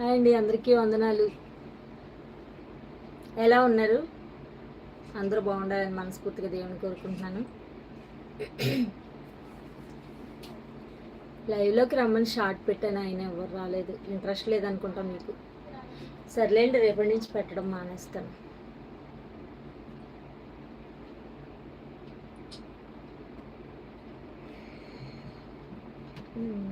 Hi అండి అందరికీ వందనాలు. ఎలా ఉన్నారు? అందరూ బాగుండాలని మనస్ఫూర్తిగా దేవుని కోరుకుంటున్నాను. లైవ్లోకి రమ్మని షార్ట్ పెట్టాను ఆయన ఎవరు రాలేదు. ఇంట్రెస్ట్ లేదనుకుంటా మీకు. సర్లేండి రేపటి నుంచి పెట్టడం మానేస్తాను. పెట్టు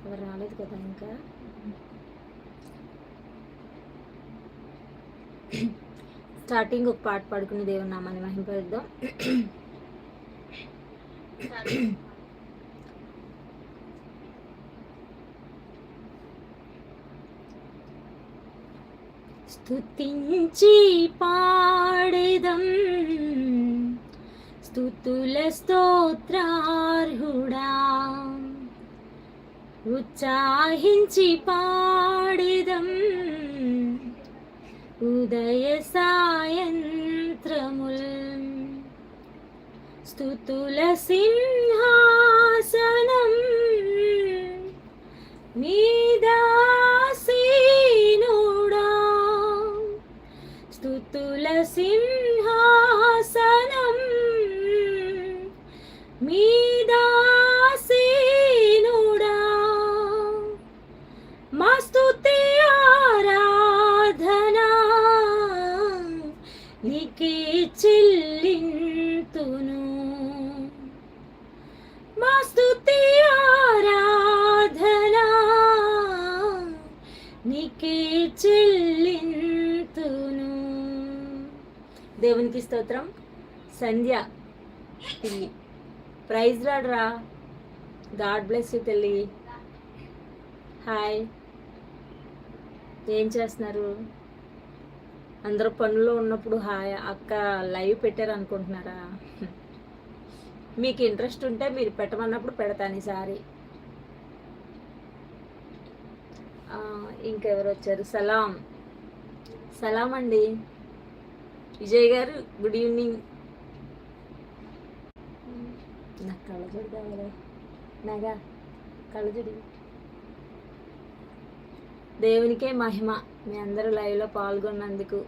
ఎవరు రాలేదు కదా ఇంకా? స్టార్టింగ్ ఒక పాట పాడుకుని దేవుని నామాన్ని మహింపేద్దాం స్తుతించి పాడేదం స్థుతుల స్తోత్రార్హుడా ఉత్సాహించి పాడేదం. ఉదయ సాయంత్రముల్. స్థుతుల సింహ నీకే చెల్లింతును. మా స్థుతి ఆరాధనా నీకే చెల్లింతును. దేవునికి స్తోత్రం. సంధ్య ప్రైజ్ రాడ్రా గాడ్ బ్లెస్ యూ తల్లి. హాయ్. ఏం చేస్తున్నారు? అందరూ పనుల్లో ఉన్నప్పుడు హాయ్ అక్క లైవ్ పెట్టారు అనుకుంటున్నారా? మీకు ఇంట్రెస్ట్ ఉంటే మీరు పెట్టమన్నప్పుడు పెడతాను ఈసారి. ఇంకెవరు వచ్చారు? సలాం. సలాం అండి. విజయ్ గారు గుడ్ ఈవినింగ్. నాకు కళ్ళజోడు కావాలి? నాగా కళ్ళజోడు దేవునికే మహిమ. మీ అందరూ లైవ్లో పాల్గొన్నందుకు.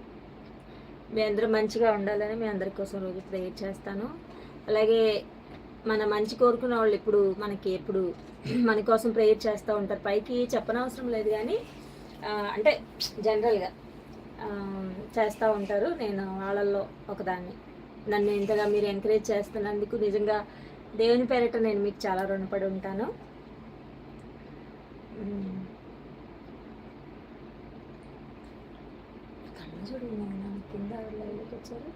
మీ అందరూ మంచిగా ఉండాలని మీ అందరి కోసం రోజు ప్రేయర్ చేస్తాను. అలాగే మన మంచి కోరుకున్న వాళ్ళు ఇప్పుడు మనకి ఎప్పుడు మన కోసం ప్రేయర్ చేస్తూ ఉంటారు. పైకి చెప్పనవసరం లేదు కానీ అంటే జనరల్గా చేస్తూ ఉంటారు. నేను వాళ్ళల్లో ఒకదాన్ని. నన్ను ఇంతగా మీరు ఎంకరేజ్ చేస్తున్నందుకు నిజంగా దేవుని పేరిట నేను మీకు చాలా రుణపడి ఉంటాను. చూడండి కళ్ళు కింద ఎవరు లైవ్లోకి వచ్చారు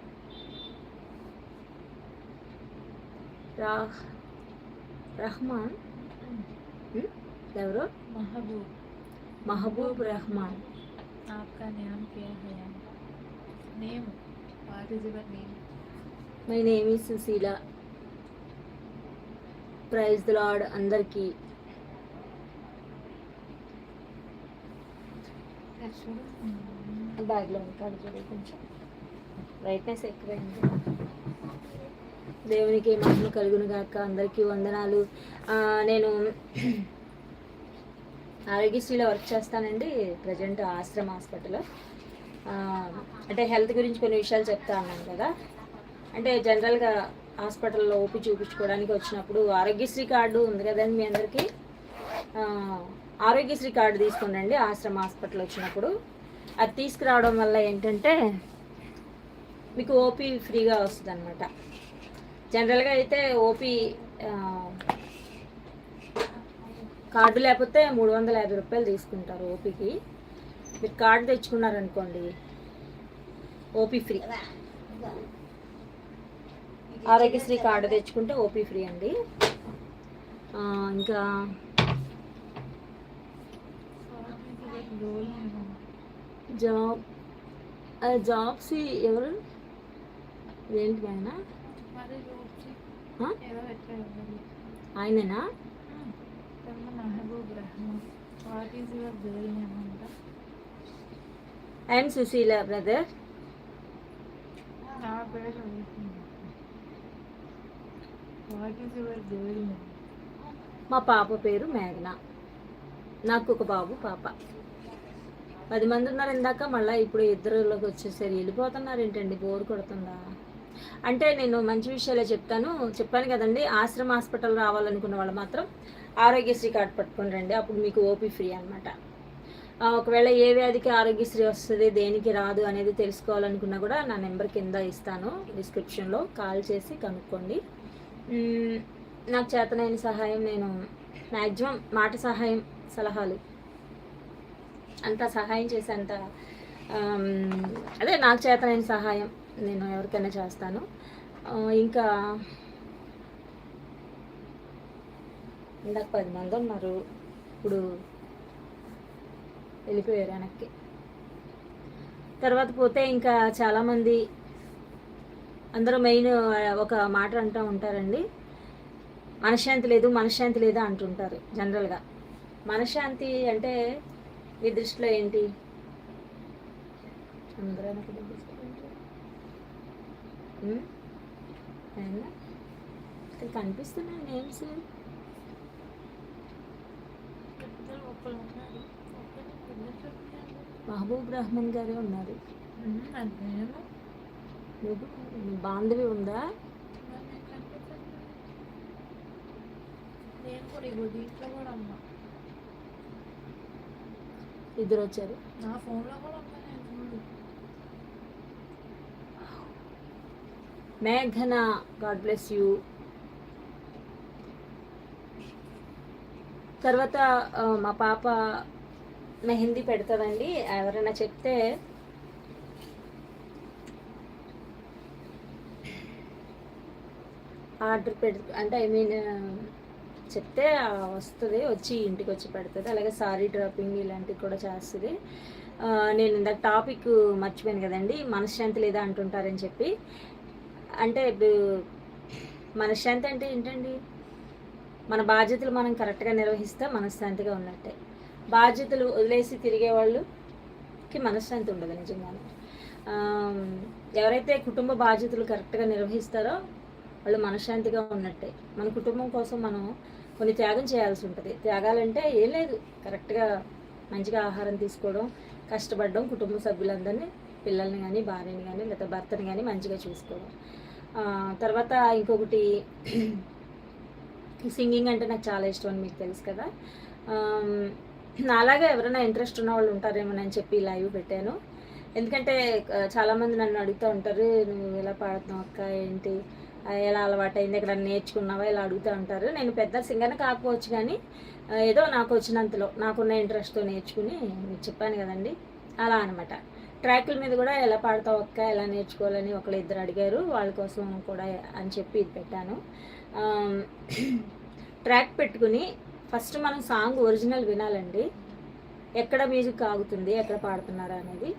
రాహ్ రహమాన్ ఉమ్, ఎవరు महबूब మహబూబ్ రహమాన్ आपका नाम क्या है name what is your name my name is Sushila prize the lord అందరికీ బ్యాగ్లో ఉంటాడు చూడు కొంచెం. బ్రైట్నెస్ ఎక్కువైంది. దేవునికి మహిమ కలుగును గాక అందరికీ వందనాలు. నేను ఆరోగ్యశ్రీలో వర్క్ చేస్తానండి ప్రజెంట్ ఆశ్రమ హాస్పిటల్ అంటే హెల్త్ గురించి కొన్ని విషయాలు చెప్తా అన్నాను కదా. అంటే జనరల్గా హాస్పిటల్లో ఓపి చూపించుకోవడానికి వచ్చినప్పుడు ఆరోగ్యశ్రీ కార్డు ఉంది కదండి మీ అందరికీ? ఆరోగ్యశ్రీ కార్డు తీసుకోండి ఆశ్రమ హాస్పిటల్ వచ్చినప్పుడు. అది తీసుకురావడం వల్ల ఏంటంటే మీకు ఓపీ ఫ్రీగా వస్తుంది అనమాట జనరల్గా అయితే ఓపీ కార్డు లేకపోతే మూడు వందల యాభై రూపాయలు తీసుకుంటారు ఓపీకి మీరు కార్డు తెచ్చుకున్నారనుకోండి ఓపీ ఫ్రీ. ఆరోగ్యశ్రీ కార్డు తెచ్చుకుంటే ఓపీ ఫ్రీ అండి. ఇంకా జాబ్ జాబ్స్ ఎవరు? ఏంటి ఆయన? ఆయననా? And Sushila brother. మా పాప పేరు మేఘన. నాకు ఒక బాబు పాప. పది మంది ఉన్నారు ఇందాక మళ్ళీ ఇప్పుడు ఇద్దరులోకి వచ్చేసరి. వెళ్ళిపోతున్నారు ఏంటండి? బోర్ కొడుతుందా? అంటే నేను మంచి విషయాలే చెప్తాను. చెప్పాను కదండి ఆశ్రమ హాస్పిటల్ రావాలనుకున్న వాళ్ళు మాత్రం ఆరోగ్యశ్రీ కార్డు పట్టుకుని రండి. అప్పుడు మీకు ఓపీ ఫ్రీ అనమాట ఒకవేళ ఏ వ్యాధికి ఆరోగ్యశ్రీ వస్తుంది దేనికి రాదు అనేది తెలుసుకోవాలనుకున్నా కూడా నా నెంబర్ కింద ఇస్తాను. డిస్క్రిప్షన్లో కాల్ చేసి కనుక్కోండి. నాకు చేతనైన సహాయం నేను మ్యాక్సిమం మాట సహాయం సలహాలు అంత సహాయం చేసేంత అంత అదే నాకు చేతనైన సహాయం నేను ఎవరికైనా చేస్తాను. ఇంకా ఇందాక పది మంది ఉన్నారు. ఇప్పుడు వెళ్ళిపోయారు వెనక్కి. తర్వాత పోతే ఇంకా చాలామంది అందరూ మెయిన్ ఒక మాట అంటూ ఉంటారండి. మనశ్శాంతి లేదు మనశ్శాంతి లేదా అంటుంటారు జనరల్గా. మనశ్శాంతి అంటే మీ దృష్టిలో ఏంటి? అయినా ఇక్కడ కనిపిస్తున్నాయి నేమ్స్? మహబూబ్ రహమాన్ గారే ఉన్నారు. బాంధవి ఉందా. నేను కూడా ఇగో దీంట్లో కూడా ఉన్నా. ఇద్దరు వచ్చారు నా ఫోన్లో కూడా మేఘన గాడ్ బ్లెస్ యూ. తర్వాత మా పాప మెహందీ పెడతాదండి. ఎవరైనా చెప్తే ఆర్డర్ పెడు అంటే ఐ మీన్ చెప్తే వస్తుంది వచ్చి ఇంటికి వచ్చి పెడుతుంది. అలాగే సారీ డ్రాపింగ్ ఇలాంటివి కూడా చేస్తుంది. నేను ఇందాక టాపిక్ మర్చిపోయాను కదండి మనశ్శాంతి లేదా అంటుంటారని చెప్పి. అంటే మనశ్శాంతి అంటే ఏంటండి? మన బాధ్యతలు మనం కరెక్ట్గా నిర్వహిస్తే మనశ్శాంతిగా ఉన్నట్టే. బాధ్యతలు వదిలేసి తిరిగే వాళ్ళకి మనశ్శాంతి ఉండదు నిజంగానే. ఎవరైతే కుటుంబ బాధ్యతలు కరెక్ట్గా నిర్వహిస్తారో వాళ్ళు మనశ్శాంతిగా ఉన్నట్టే. మన కుటుంబం కోసం మనం కొన్ని త్యాగం చేయాల్సి ఉంటుంది. త్యాగాలంటే ఏం లేదు. కరెక్ట్గా మంచిగా ఆహారం తీసుకోవడం కష్టపడడం కుటుంబ సభ్యులందరినీ పిల్లల్ని కానీ భార్యని కానీ లేదా భర్తని కానీ మంచిగా చూసుకోవడం. తర్వాత ఇంకొకటి సింగింగ్ అంటే నాకు చాలా ఇష్టం అని మీకు తెలుసు కదా. నాలాగా ఎవరైనా ఇంట్రెస్ట్ ఉన్న వాళ్ళు ఉంటారేమోనని చెప్పి లైవ్ పెట్టాను. ఎందుకంటే చాలామంది నన్ను అడుగుతూ ఉంటారు నువ్వు ఎలా పాడుతున్నావు అక్క? ఏంటి? ఎలా అలవాటైంది ఎక్కడ నేర్చుకున్నావా ఇలా అడుగుతూ ఉంటారు. నేను పెద్ద సింగర్ కాకపోవచ్చు కానీ ఏదో నాకు వచ్చినంతలో నాకున్న ఇంట్రెస్ట్తో నేర్చుకుని మీకు చెప్పాను కదండి. అలా అనమాట ట్రాకుల మీద కూడా ఎలా పాడతావు ఒక్క ఎలా నేర్చుకోవాలని ఒకళ్ళు ఇద్దరు అడిగారు. వాళ్ళ కోసం కూడా అని చెప్పి ఇది పెట్టాను. ట్రాక్ పెట్టుకుని ఫస్ట్ మనం సాంగ్ ఒరిజినల్ వినాలండి. ఎక్కడ మ్యూజిక్ ఆగుతుంది ఎక్కడ పాడుతున్నారా అనేది.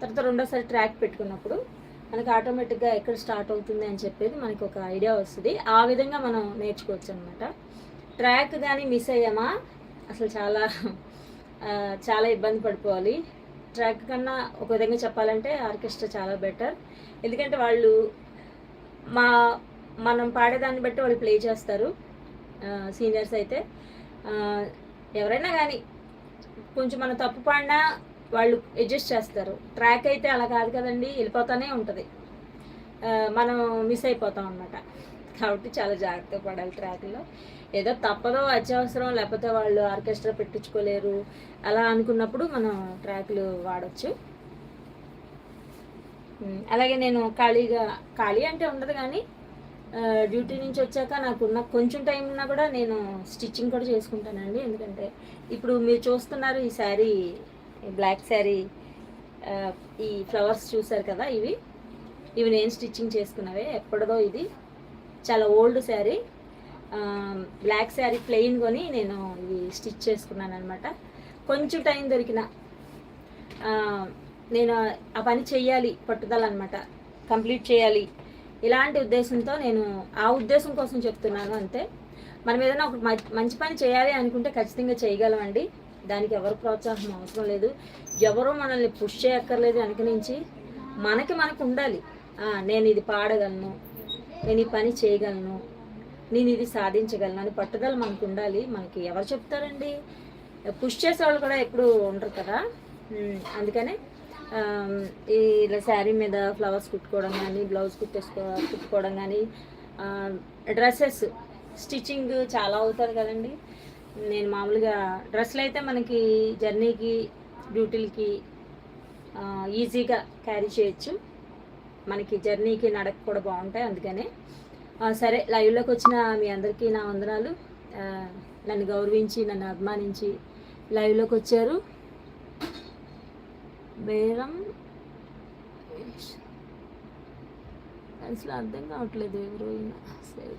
తర్వాత రెండోసారి ట్రాక్ పెట్టుకున్నప్పుడు మనకి ఆటోమేటిక్గా ఎక్కడ స్టార్ట్ అవుతుంది అని చెప్పేది మనకి ఒక ఐడియా వస్తుంది. ఆ విధంగా మనం నేర్చుకోవచ్చు అనమాట ట్రాక్ కానీ మిస్ అయ్యామా? అసలు చాలా చాలా ఇబ్బంది పడిపోవాలి. ట్రాక్ కన్నా ఒక విధంగా చెప్పాలంటే ఆర్కెస్ట్రా చాలా బెటర్ ఎందుకంటే వాళ్ళు మా మనం పాడేదాన్ని బట్టి వాళ్ళు ప్లే చేస్తారు సీనియర్స్ అయితే. ఎవరైనా కానీ కొంచెం మనం తప్పు పాడినా వాళ్ళు అడ్జస్ట్ చేస్తారు. ట్రాక్ అయితే అలా కాదు కదండి వెళ్ళిపోతానే ఉంటుంది. మనం మిస్ అయిపోతాం అన్నమాట. కాబట్టి చాలా జాగ్రత్తగా పడాలి ట్రాక్లో ఏదో తప్పదో అత్యవసరం లేకపోతే వాళ్ళు ఆర్కెస్ట్రా పెట్టించుకోలేరు అలా అనుకున్నప్పుడు మనం ట్రాక్లు వాడచ్చు. అలాగే నేను ఖాళీగా ఖాళీ అంటే ఉండదు కానీ డ్యూటీ నుంచి వచ్చాక నాకున్న కొంచెం టైం ఉన్నా కూడా నేను స్టిచ్చింగ్ కూడా చేసుకుంటానండి. ఎందుకంటే ఇప్పుడు మీరు చూస్తున్నారు ఈ శారీ బ్లాక్ శారీ ఈ ఫ్లవర్స్ చూసారు కదా ఇవి? ఇవి నేను స్టిచ్చింగ్ చేసుకున్నవే ఎప్పటిదో ఇది. చాలా old sari black sari plain కొని నేను ఇవి స్టిచ్ చేసుకున్నాను అనమాట కొంచెం టైం దొరికిన నేను ఆ పని చెయ్యాలి పట్టుదల అనమాట కంప్లీట్ చేయాలి. ఇలాంటి ఉద్దేశంతో నేను ఆ ఉద్దేశం కోసం చెప్తున్నాను అంతే. మనం ఏదైనా ఒక మంచి పని చేయాలి అనుకుంటే ఖచ్చితంగా చేయగలమండి. దానికి ఎవరు ప్రోత్సాహం అవసరం లేదు. ఎవరో మనల్ని పుష్ చేయక్కర్లేదు వెనక నుంచి. మనకి మనకు ఉండాలి. నేను ఇది పాడగలను నేను ఈ పని చేయగలను నేను ఇది సాధించగలను అని పట్టుదల మనకు ఉండాలి. మనకి ఎవరు చెప్తారండి? పుష్ చేసే వాళ్ళు కూడా ఎప్పుడు ఉండరు కదా. అందుకనే ఈ ఇలా శారీ మీద ఫ్లవర్స్ కుట్టుకోవడం కానీ బ్లౌజ్ కుట్టేసుకో కుట్టుకోవడం కానీ డ్రెస్సెస్ స్టిచ్చింగ్ చాలా అవుతారు కదండి. నేను మామూలుగా డ్రెస్సులు అయితే మనకి జర్నీకి డ్యూటీలకి ఈజీగా క్యారీ చేయొచ్చు. మనకి జర్నీకి నడక కూడా బాగుంటాయి అందుకనే. సరే లైవ్లోకి వచ్చిన మీ అందరికీ నా వందనాలు. నన్ను గౌరవించి నన్ను అభిమానించి లైవ్లోకి వచ్చారు. బేరం. అసలు అర్థం కావట్లేదు ఎవరు సరే.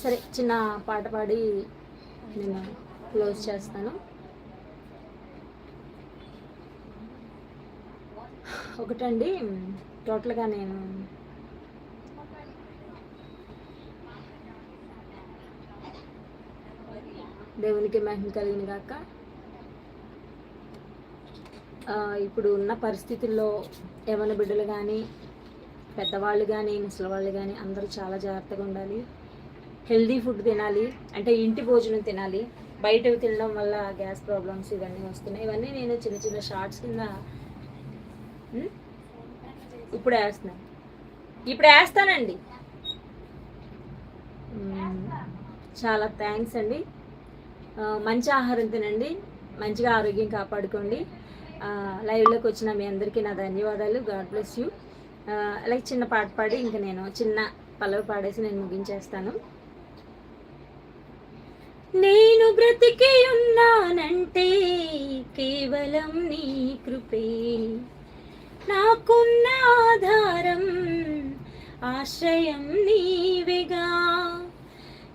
సరే చిన్న పాట పాడి నేను క్లోజ్ చేస్తాను. ఒకటండి టోటల్గా నేను దేవునికి మహిమ కలిగిన కాక ఇప్పుడు ఉన్న పరిస్థితుల్లో యవన బిడ్డలు కానీ పెద్దవాళ్ళు కానీ ముసలివాళ్ళు కానీ అందరూ చాలా జాగ్రత్తగా ఉండాలి. హెల్దీ ఫుడ్ తినాలి అంటే ఇంటి భోజనం తినాలి బయట తినడం వల్ల గ్యాస్ ప్రాబ్లమ్స్ ఇవన్నీ వస్తున్నాయి. ఇవన్నీ నేను చిన్న చిన్న షార్ట్స్ కింద ఇప్పుడు వేస్తున్నాను ఇప్పుడు వేస్తానండి. చాలా థ్యాంక్స్ అండి. మంచి ఆహారం తినండి మంచిగా ఆరోగ్యం కాపాడుకోండి. లైవ్లోకి వచ్చిన మీ అందరికీ నా ధన్యవాదాలు. God bless you. అలాగే చిన్న పాట పాడి ఇంకా నేను చిన్న పల్లవి పాడేసి నేను ముగించేస్తాను. నేను బ్రతికి ఉన్నానంటే కేవలం నీ కృపే. నాకున్న ఆధారం ఆశ్రయం నీవేగా.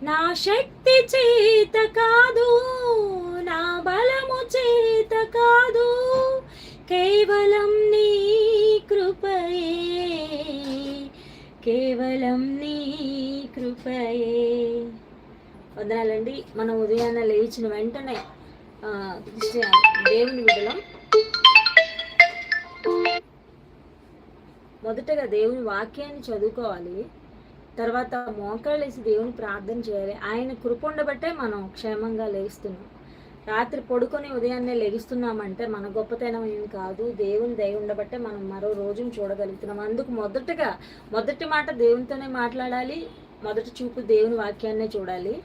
నా శక్తి చేత కాదు వందనాలండి. మనం ఉదయాన్నే లేచిన వెంటనే దేవుని విడలం మొదటగా దేవుని వాక్యాన్ని చదువుకోవాలి. తర్వాత మోకాళ్ళేసి దేవుని ప్రార్థన చేయాలి. ఆయన కృప ఉండబట్టే మనం క్షేమంగా లేస్తున్నాం. రాత్రి పడుకొని ఉదయాన్నే లెగుస్తున్నామంటే మన గొప్పతనం ఏం కాదు. దేవుని దయ ఉండబట్టే మనం మరో రోజును చూడగలుగుతున్నాం. అందుకు మొదటగా మొదటి మాట దేవునితోనే మాట్లాడాలి. మొదటి చూపు దేవుని వాక్యాన్నే చూడాలి.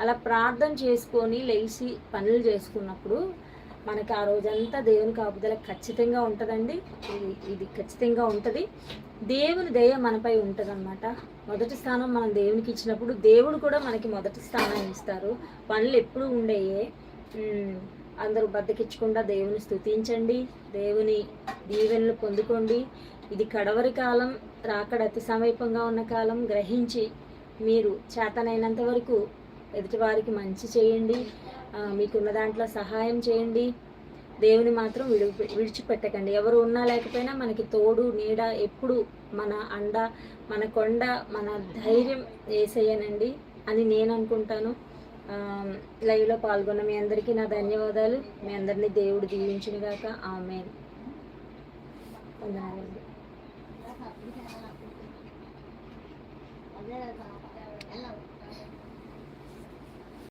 అలా ప్రార్థన చేసుకొని లేచి పనులు చేసుకున్నప్పుడు మనకి ఆ రోజంతా దేవుని కాపుదల ఖచ్చితంగా ఉంటుందండి. ఇది ఇది ఖచ్చితంగా ఉంటుంది. దేవుని దయ మనపై ఉంటుంది మొదటి స్థానం మనం దేవునికి ఇచ్చినప్పుడు దేవుడు కూడా మనకి మొదటి స్థానాన్ని ఇస్తారు. పనులు ఎప్పుడు ఉండేయే. అందరూ బద్దకిచ్చకుండా దేవుని స్తుతించండి. దేవుని దీవెనలు పొందుకోండి. ఇది కడవరి కాలం రాకడ అతి సమీపంగా ఉన్న కాలం. గ్రహించి మీరు చేతనైనంత వరకు ఎదుటివారికి మంచి చేయండి. మీకున్న దాంట్లో సహాయం చేయండి. దేవుని మాత్రం విడి విడిచిపెట్టకండి. ఎవరు ఉన్నా లేకపోయినా మనకి తోడు నీడ ఎప్పుడు మన అండ మన కొండ మన ధైర్యం వేసేయనండి అని నేను అనుకుంటాను. లైవ్లో పాల్గొన్న మీ అందరికీ నా ధన్యవాదాలు. మీ అందరినీ దేవుడు దీవించినగాక. ఆమె వందనాలండి.